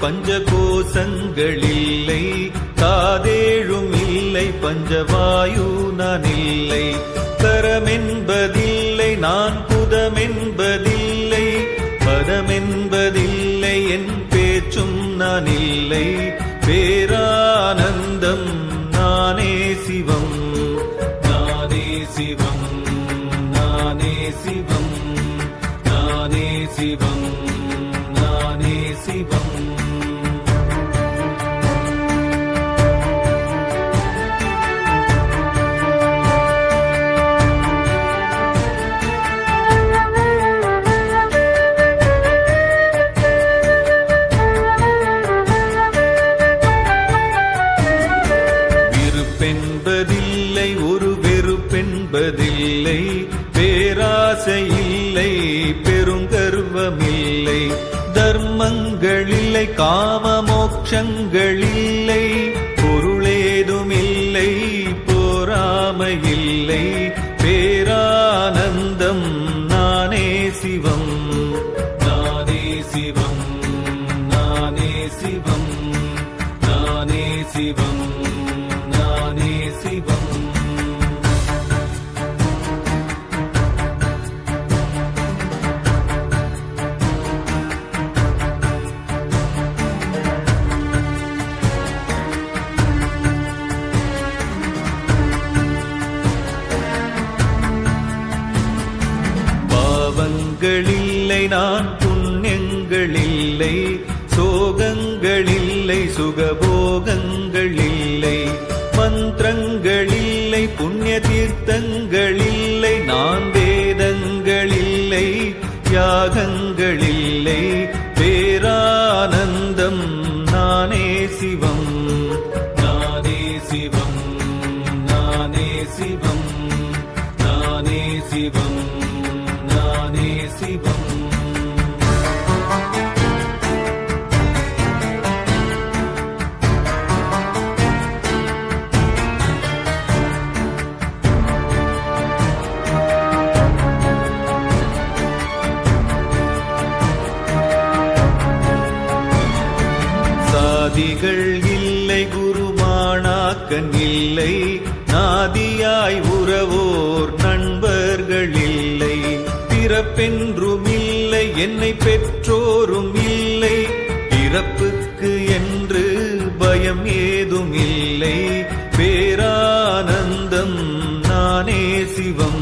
பஞ்சகோசங்களில்லை பஞ்சகோசங்கள் இல்லை காதேழும் இல்லை பஞ்சவாயு நான் இல்லை கரமென்பதில்லை நான் புதமென்பதில்லை பதமென்பதில்லை என் பேச்சும் நான் இல்லை பேரானந்தம் நானே சிவம் நானே சிவம் நானே சிவம். பெருங்கர்வமில்லை தர்மங்களில்லை காம மோட்சங்கள் பொருளேதுமில்லை போராமையில்லை பேரானந்தம் நானே சிவம். நானே சிவம் நானே சிவம். நானே சிவம் நானே சிவம். பாவங்களில்லை நான் புண்ணியங்களில்லை. சோகங்களில்லை சுகபோகங்களில்லை. மந்திரங்களில்லை புண்ணிய தீர்த்தங்களில்லை நான் வேதங்களில்லை யாகங்களில்லை. பேரானந்தம் நானே சிவம். குருமானாக்கன் இல்லை நாதியாய் உறவோர் நண்பர்கள் இல்லை. பிறப்பென்றும் இல்லை என்னை பெற்றோரும் இல்லை. பிறப்புக்கு என்று பயம் ஏதும் இல்லை பேரானந்தம் நானே சிவம்.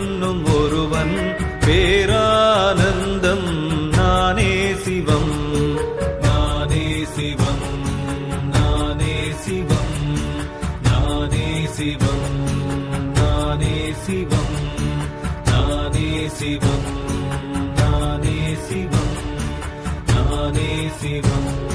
என்னும் ஒருவன் பேரானந்தம். நானே சிவம். நானே சிவம். நானே சிவம். நானே சிவம். நானே சிவம். நானே சிவம். நானே சிவம். நானே சிவம்.